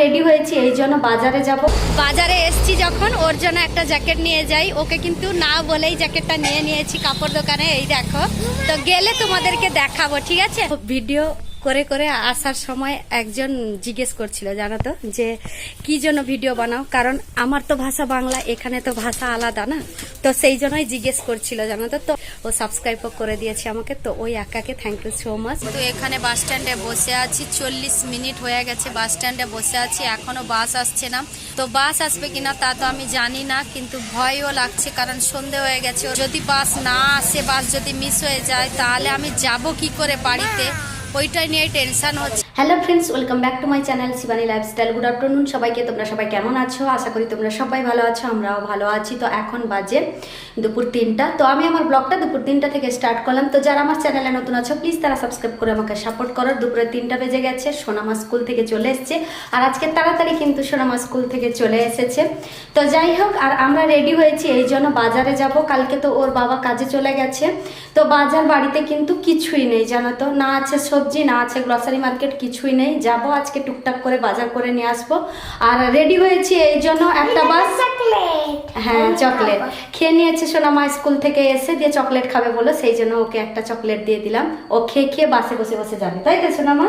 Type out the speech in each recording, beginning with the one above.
Ready হয়েছি এই জন্য বাজারে যাব। বাজারে এসছি যখন ওর জন্য একটা জ্যাকেট নিয়ে যাই। ওকে কিন্তু না বলেই জ্যাকেটটা নিয়ে নিয়েছি কাপড় দোকানে এই দেখো। তো গেলে তোমাদেরকে দেখাবো ঠিক আছে? ভিডিও করে করে আসার সময় একজন জিজ্ঞেস করছিল, জানো তো, যে কি জন্য ভিডিও বানাও? কারণ আমার তো ভাষা বাংলা, এখানে তো ভাষা আলাদা না? তো সেই জন্যই জিজ্ঞেস করছিল, জানো তো। তো ও সাবস্ক্রাইবও করে দিয়েছে আমাকে। তো ওই একাকে থ্যাংক ইউ সো মাচ তো এখানে বাস স্ট্যান্ডে বসে আছি। চল্লিশ মিনিট হয়ে গেছে বাস স্ট্যান্ডে বসে আছি। এখনও বাস আসছে না। তো বাস আসবে কিনা তা তো আমি জানি না, কিন্তু ভয়ও লাগছে, কারণ সন্ধে হয়ে গেছে। যদি বাস না আসে বাস যদি মিস হয়ে যায়, তাহলে আমি যাব কি করে বাড়িতে? ওইটাই নিয়ে টেনশন হচ্ছে। Hello friends welcome back to my channel Shivani lifestyle good afternoon সবাইকে, তোমরা সবাই কেমন আছো? আশা করি তোমরা সবাই ভালো আছো, আমরাও ভালো আছি। তো এখন বাজে দুপুর তিনটা। তো আমি আমার ব্লগটা দুপুর তিনটা থেকে স্টার্ট করলাম। তো যারা আমার চ্যানেলে নতুন আছো প্লিজ তারা সাবস্ক্রাইব করে আমাকে সাপোর্ট করো। দুপুরে তিনটা বেজে গেছে, সোনামা স্কুল থেকে চলে এসেছে। আর আজকে তাড়াতাড়ি কিন্তু সোনামা স্কুল থেকে চলে এসেছে। তো যাই হোক, আর আমরা রেডি হয়েছি, এই জন্য বাজারে যাব। কালকে তো ওর বাবা কাজে চলে গেছে। তো বাজার বাড়িতে কিন্তু কিছুই নেই জানো তো? না আছে সবজি না আছে গ্রসারি মার্কেট কিছুই নেই। যাব আজকে টুকটাক করে বাজার করে নিয়ে আসব। আর রেডি হয়েছি এই জন্য একটা বাস। হ্যাঁ চকলেট খেয়ে নিয়েছে সোনা মা স্কুল থেকে এসে দিয়ে চকলেট খাবে বলো সেই জন্য ওকে একটা চকলেট দিয়ে দিলাম। ও খেয়ে খেয়ে বাসে বসে বসে যাবে। তাই তো সোনামা?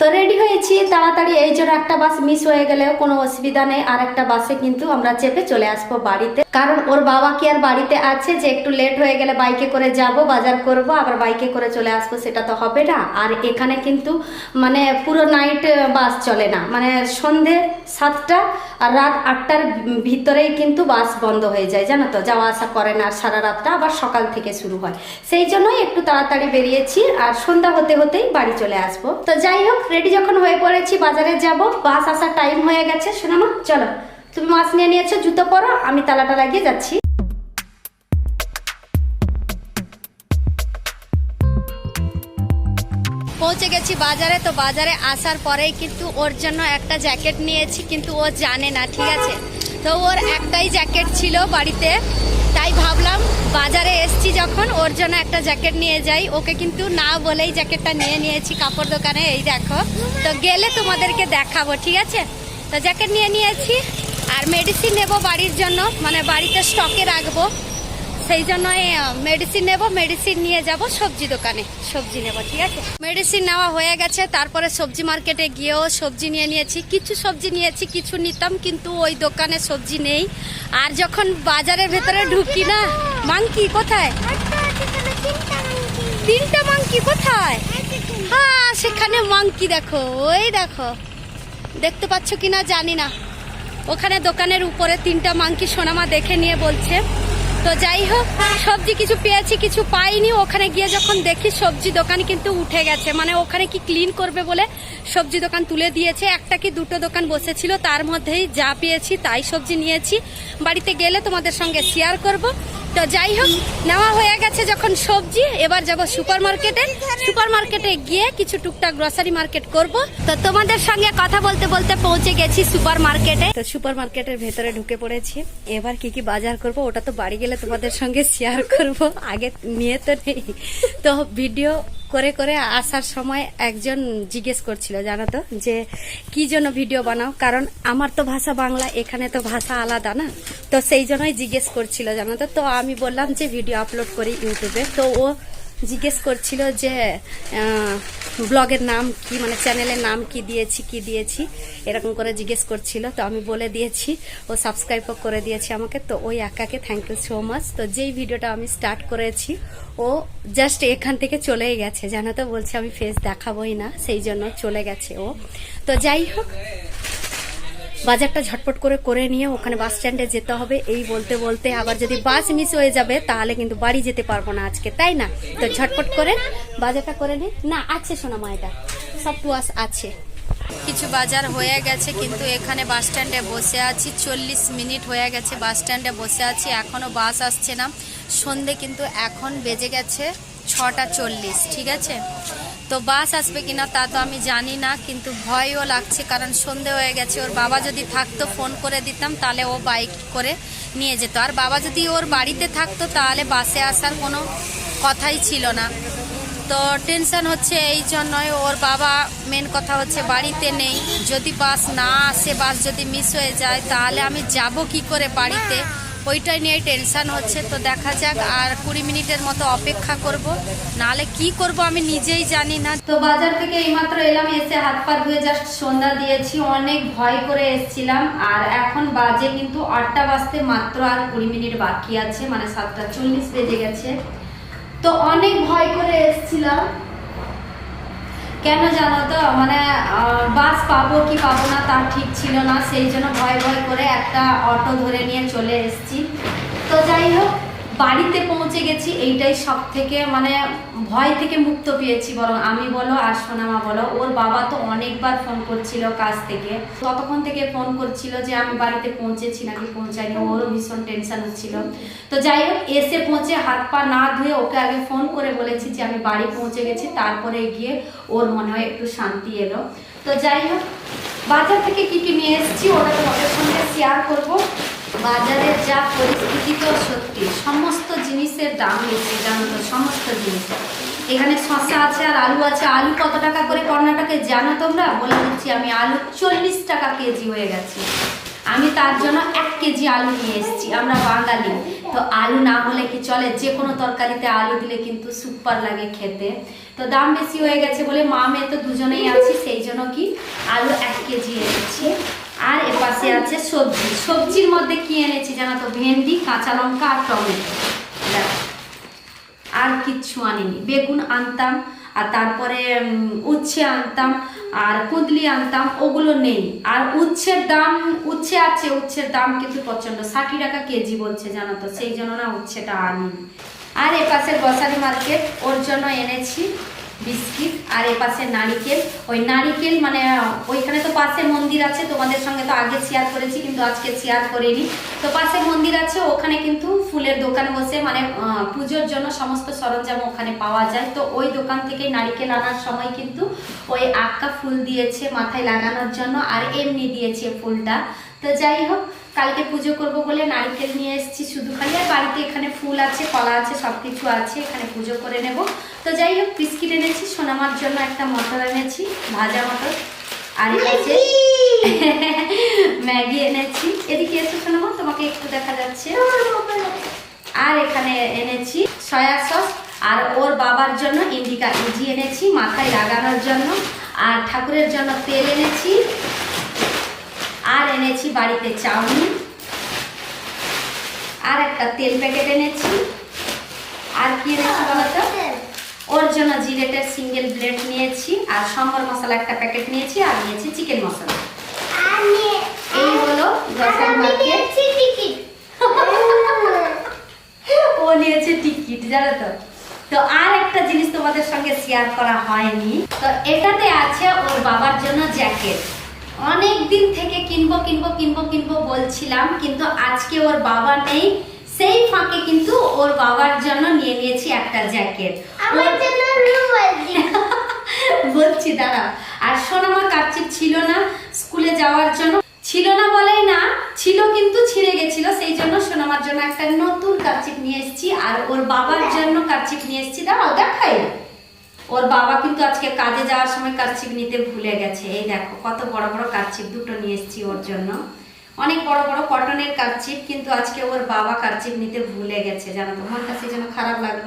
তো রেডি হয়েছি, তাড়াতাড়ি এই জন্য একটা বাস মিস হয়ে গেলেও কোনো অসুবিধা নেই। আর একটা বাসে কিন্তু আমরা চেপে চলে আসব বাড়িতে। কারণ ওর বাবা কি আর বাড়িতে আছে? যে একটু লেট হয়ে গেলে বাইকে করে যাব, বাজার করব, আবার বাইকে করে চলে আসব, সেটা তো হবে না। আর এখানে কিন্তু মানে পুরো নাইট বাস চলে না। মানে সন্ধে সাতটা আর রাত আটটার ভিতরেই কিন্তু বাস বন্ধ হয়ে যায়, জানো তো? যাওয়া আসা করে না, আর সারা রাতটা আবার সকাল থেকে শুরু হয়। সেই জন্যই একটু তাড়াতাড়ি বেরিয়েছি, আর সন্ধ্যা হতে হতেই বাড়ি চলে আসব। তো যাই হোক রেডি যখন হয়ে পড়েছি, বাজারে যাব। বাস আসার টাইম হয়ে গেছে। শোনামা চলো। তুমি মাছ নিয়ে নিয়েছো, জুতো পরো, আমি তালাটা লাগিয়ে যাচ্ছি। পৌঁছে গেছি বাজারে। তো বাজারে আসার পরেই কিন্তু ওর জন্য একটা জ্যাকেট নিয়েছি, কিন্তু ও জানে না, ঠিক আছে? তো ওর একটাই জ্যাকেট ছিল বাড়িতে। তাই ভাবলাম বাজারে এসছি যখন, ওর জন্য একটা জ্যাকেট নিয়ে যাই। ওকে কিন্তু না বলেই জ্যাকেটটা নিয়ে নিয়েছি কাপড় দোকানে, এই দেখো। তো গেলে তোমাদেরকে দেখাবো, ঠিক আছে? তো জ্যাকেট নিয়ে নিয়েছি, আর মেডিসিন নেব বাড়ির জন্য মানে বাড়িতে স্টকে রাখব। সেই জন্যই মেডিসিন নেব মেডিসিন নিয়ে যাব, সবজি দোকানে। সবজি নেব, ঠিক আছে? মেডিসিন নেওয়া হয়ে গেছে, তারপরে সবজি মার্কেটে গিয়েও সবজি নিয়ে নিয়েছি। কিছু সবজি নিয়েছি, কিছু নিতাম, কিন্তু ওই দোকানে সবজি নেই। আর যখন বাজারের ভেতরে ঢুকি না, মাংকি কোথায়? তিনটা মাংকি কোথায়? হ্যাঁ সেখানে মাংকি দেখো, ওই দেখো। দেখতে পাচ্ছ কিনা জানি না। ওখানে দোকানের উপরে তিনটা মাংকি সোনামা দেখে নিয়ে বলছে তো যাই হোক, সবজি কিছু পেয়েছি, কিছু পাইনি। ওখানে গিয়ে যখন দেখি সবজি দোকান কিন্তু উঠে গেছে। মানে ওখানে কি ক্লিন করবে বলে সবজি দোকান তুলে দিয়েছে। একটা কি দুটো দোকান বসেছিল, তার মধ্যেই যা পেয়েছি তাই সবজি নিয়েছি। বাড়িতে গেলে তোমাদের সঙ্গে শেয়ার করব। তো যাই হোক, নেওয়া হয়ে গেছে যখন সবজি। এবার যাব সুপার মার্কেটে সুপার মার্কেটে গিয়ে কিছু টুকটাক গ্রসারি মার্কেট করব। তো তোমাদের সঙ্গে কথা বলতে বলতে পৌঁছে গেছি সুপার মার্কেটে তো সুপার মার্কেটের ভেতরে ঢুকে পড়েছি। এবার কি কি বাজার করব ওটা তো বাড়ি গেলে তোমাদের সঙ্গে শেয়ার করব। আগে নিয়ে তো নেই। তো ভিডিও করে করে আসার সময় একজন জিজ্ঞেস করছিল, জানো তো, যে কি জন্য ভিডিও বানাও? কারণ আমার তো ভাষা বাংলা, এখানে তো ভাষা আলাদা না? তো সেই জন্যই জিজ্ঞেস করছিল, জানো তো। তো আমি বললাম যে, ভিডিও আপলোড করি ইউটিউবে। তো ও জিজ্ঞেস করছিল যে ব্লগের নাম কি মানে চ্যানেলের নাম কি দিয়েছি কি দিয়েছি, এরকম করে জিজ্ঞেস করছিল। তো আমি বলে দিয়েছি, ও সাবস্ক্রাইবও করে দিয়েছে আমাকে। তো ওই একাকে থ্যাংক ইউ সো মাচ তো যেই ভিডিওটা আমি স্টার্ট করেছি, ও জাস্ট এখান থেকে চলেই গেছে। জানো তো, বলছে আমি ফেস দেখাবোই না, সেই জন্য চলে গেছে ও। তো যাই হোক বাজারটা ঝটপট করে করে নিয়ে ওখানে বাস স্ট্যান্ডে যেতে হবে। এই বলতে বলতে আবার যদি বাস মিস হয়ে যাবে, তাহলে কিন্তু বাড়ি যেতে পারব না আজকে, তাই না? তো ঝটপট করে বাজারটা করে নি। না, আছে সোনা মায়েটা সব টুয়াস আছে। কিছু বাজার হয়ে গেছে, কিন্তু এখানে বাস স্ট্যান্ডে বসে আছি। চল্লিশ মিনিট হয়ে গেছে, বাস স্ট্যান্ডে বসে আছি, এখনও বাস আসছে না। সন্ধে কিন্তু এখন বেজে গেছে। ছটা চল্লিশ, ঠিক আছে? তো বাস আসবে কিনা তা তো আমি জানি না, কিন্তু ভয়ও লাগছে কারণ সন্ধে হয়ে গেছে। ওর বাবা যদি থাকতো, ফোন করে দিতাম, তাহলে ও বাইক করে নিয়ে যেত। আর বাবা যদি ওর বাড়িতে থাকতো, তাহলে বাসে আসার কোনো কথাই ছিল না। তো টেনশন হচ্ছে এই জন্যই ওর বাবা, মেন কথা হচ্ছে বাড়িতে নেই। যদি বাস না আসে, বাস যদি মিস হয়ে যায়, তাহলে আমি যাব কি করে বাড়িতে? ওইটাই নিয়ে টেনশন হচ্ছে, তো দেখা যাক আর কুড়ি মিনিটের মতো অপেক্ষা করব। নাহলে কি করব আমি নিজেই জানি না। তো বাজার থেকে এইমাত্র এলাম, এসে হাত পা ধুয়ে জাস্ট সন্ধ্যা দিয়েছি, অনেক ভয় করে এসেছিলাম। আর এখন বাজে কিন্তু আটটা বাজতে মাত্র আর কুড়ি মিনিট বাকি আছে মানে সাতটা চল্লিশ বেজে গেছে। তো অনেক ভয় করে এসেছিলাম। কেন জানো তো? মানে বাস পাবো কি পাবো না তার ঠিক ছিল না। সেই জন্য ভয় ভয় করে একটা অটো ধরে নিয়ে চলে এসেছি। তো যাই হোক, বাড়িতে পৌঁছে গেছি। এইটাই সব থেকে মানে ভয় থেকে মুক্ত পেয়েছি বরং আমি বলো আর সোনামা বলো। ওর বাবা তো অনেকবার ফোন করছিল কাজ থেকে। ততক্ষণ থেকে ফোন করছিল যে আমি বাড়িতে পৌঁছেছি নাকি পৌঁছাইনি ওরও ভীষণ টেনশন হচ্ছিল। তো যাই হোক, এসে পৌঁছে হাত পা না ধুয়ে ওকে আগে ফোন করে বলেছি যে আমি বাড়ি পৌঁছে গেছি। তারপরে গিয়ে ওর মনে হয় একটু শান্তি এলো। তো যাই হোক, বাজার থেকে কি কি নিয়ে এসেছি ওটা তোমাদের সঙ্গে শেয়ার করব। বাজারের যা পরিস্থিতি তো সত্যি, সমস্ত জিনিসের দাম বেশি জানো তো, সমস্ত জিনিস। এখানে শসা আছে আর আলু আছে, আলু কত টাকা করে কর্ণাটকে জানো তোমরা? বলে দিচ্ছি আমি আলু চল্লিশ টাকা কেজি হয়ে গেছে। আমি তার জন্য এক কেজি আলু নিয়ে এসেছি, আমরা বাঙালি। তো আলু না হলে কি চলে? যে কোনো তরকারিতে আলু দিলে কিন্তু সুপার লাগে খেতে। তো দাম বেশি হয়ে গেছে বলে মা মেয়ে তো দুজনেই আছি, সেই জন্য কি আলু এক কেজি এনেছি। আর এপাশে আছে সবজি। সবজির মধ্যে কি এনেছি জানো তো? ভেন্ডি, কাঁচা লঙ্কা আর টমেটো। আর কিচ্ছু আনিনি। বেগুন আনতাম, আর তারপরে উচ্ছে আনতাম, আর কুঁদলি আনতাম, ওগুলো নেই। আর উচ্ছের দাম, উচ্ছে আছে, উচ্ছের দাম কিন্তু প্রচণ্ড ষাটি টাকা কেজি বলছে জানো তো? সেই জন্য না উচ্ছেটা আনিনি। আর এপাশে গ্রসারি মার্কেট ওর জন্য এনেছি বিস্কিট, আর এপাশে নারিকেল। ওই নারিকেল মানে ওইখানে তো পাশে মন্দির আছে, তোমাদের সঙ্গে তো আগে শেয়ার করেছি, কিন্তু আজকে শেয়ার করিনি। তো পাশে মন্দির আছে, ওখানে কিন্তু ফুলের দোকান বসে মানে পুজোর জন্য সমস্ত সরঞ্জাম ওখানে পাওয়া যায়। তো ওই দোকান থেকে নারিকেল আনার সময় কিন্তু ওই আক্কা ফুল দিয়েছে মাথায় লাগানোর জন্য, আর এমনি দিয়েছে ফুলটা। তো যাই হোক কালকে পুজো করব বলে নারকেল নিয়ে এসেছি শুধু খালি আর বাড়িতে এখানে ফুল আছে কলা আছে সব কিছু আছে এখানে পুজো করে নেব। তো যাই হোক বিস্কিট এনেছি সোনামার জন্য একটা মটর এনেছি ভাজা মটর আর এনেছে ম্যাগি এনেছি। এদিকে এসে সোনামা তোমাকে একটু দেখা যাচ্ছে। আর এখানে এনেছি সয়া সস আর ওর বাবার জন্য ইন্ডিকা ইজি এনেছি মাথায় লাগানোর জন্য। আর ঠাকুরের জন্য তেল এনেছি। আর এনেছি বাড়িতে চাউমিন। আর একটা তেল প্যাকেট এনেছি। আর কি এনেছি বলতো ওর জন্য জিরেটের সিঙ্গেল ব্লেড নিয়েছি। আর সম্বর মশলা একটা প্যাকেট নিয়েছি আর নিয়েছি চিকেন মশলা। এই হলো গ্রসারি মার্কেট ও নিয়েছে টিকিট জানো তো? তো আর একটা জিনিস তোমাদের সঙ্গে শেয়ার করা হয়নি। তো এটাতে আছে ওর বাবার জন্য জ্যাকেট অনেক দিন থেকে কিনবো কিনবো কিনবো কিনবো বলছিলাম কিন্তু আজকে ওর বাবা নেই। সেই ফাঁকে কিন্তু ওর বাবার জন্য নিয়ে নিয়েছি একটা জ্যাকেট। বলছি দাঁড়া। আর সোনামা কাচ্চিপ ছিল না স্কুলে যাওয়ার জন্য। ছিল না বলেই না ছিল কিন্তু ছিঁড়ে গেছিল সেই জন্য সোনামার জন্য একটা নতুন কাচ্চিপ নিয়ে এসেছি। আর ওর বাবার জন্য কাচ্চিপ নিয়ে এসেছি। দাঁড়াও দেখাই। ওর বাবা কিন্তু আজকে কাজে যাওয়ার সময় কাচ্চিপ নিতে ভুলে গেছে। এই দেখো, কত বড় বড় কাচ্চিপ দুটো নিয়ে এসেছি ওর জন্য। অনেক বড় বড় কটনের কাচ্চিপ কিন্তু আজকে ওর বাবা কাচ্চিপ নিতে ভুলে গেছে, জানো তো। আমার কাছে যেন খারাপ লাগল।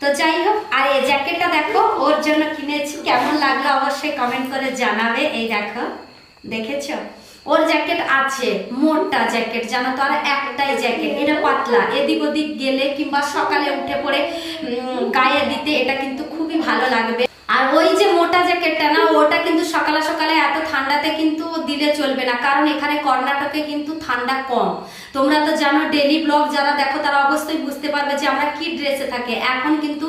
তো যাই হোক, আর এই জ্যাকেটটা দেখো, ওর জন্য কিনেছি। কেমন লাগল অবশ্যই কমেন্ট করে জানাবে। এই দেখো, দেখেছ? ওর জ্যাকেট আছে, মোটা জ্যাকেট, জানো তো, আর একটাই জ্যাকেট। এটা পাতলা, এদিক ওদিক গেলে কিংবা সকালে উঠে পড়ে গায়ে দিতে এটা কিন্তু খুবই ভালো লাগবে। আর ওই যে মোটা জ্যাকেটটা না, ওটা কিন্তু সকালে সকালে এত ঠান্ডাতে কিন্তু দিলে চলবে না। কারণ এখানে কর্ণাটকে কিন্তু ঠান্ডা কম। তোমরা তো জানো ডেলি ব্লগ যারা দেখো, তারা অবশ্যই বুঝতে পারবে যে আমরা কি ড্রেসে থাকি। এখন কিন্তু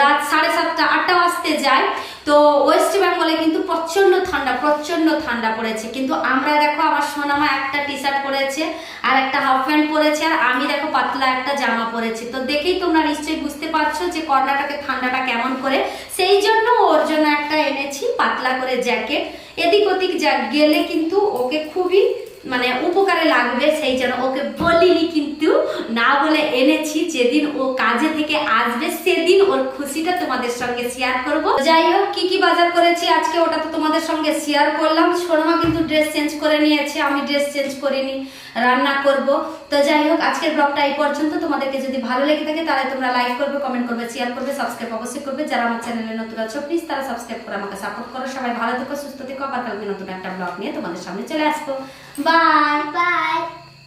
রাত সাড়ে সাতটা, আটটা বাজতে যায়। তো ওয়েস্ট বেঙ্গলে কিন্তু প্রচণ্ড ঠান্ডা প্রচণ্ড ঠান্ডা পড়েছে। কিন্তু আমরা দেখো, আমার সোনামা একটা টি শার্ট পরেছে, আর একটা হাফ প্যান্ট পরেছে, আর আমি দেখো পাতলা একটা জামা পরেছি। তো দেখেই তোমরা নিশ্চয়ই বুঝতে পারছ যে কর্ণাটকের ঠান্ডাটা কেমন করে। সেই জন্য ওর জন্য একটা এনেছি পাতলা করে জ্যাকেট। এদিক ওদিক গেলে কিন্তু ওকে খুবই মানে উপকারে লাগবে সেই জন্য ওকে বলিনি কিন্তু না বলে এনেছি। যেদিন ও কাজে থেকে আসবে, সেদিন ওর খুশিটা তোমাদের সঙ্গে শেয়ার করব। যাই হোক, কি কি বাজার করেছি আজকে ওটা তো তোমাদের সঙ্গে শেয়ার করলাম। সোনমা কিন্তু ড্রেস চেঞ্জ করে নিয়েছে, আমি ড্রেস চেঞ্জ করিনি, রান্না করব। তো যাই হোক, আজকের ব্লগটা এই পর্যন্ত। তোমাদেরকে যদি ভালো লেগে থাকে তাহলে তোমরা লাইক করবে কমেন্ট করবে শেয়ার করবে সাবস্ক্রাইব অবশ্যই করবে। যারা আমার চ্যানেলে নতুন আছো প্লিজ তারা সাবস্ক্রাইব করে আমাকে সাপোর্ট করো। সবাই ভালো থেকো, সুস্থ থেকো। আবার কালকে নতুন একটা ব্লগ নিয়ে তোমাদের সামনে চলে আসব। Bye. Bye.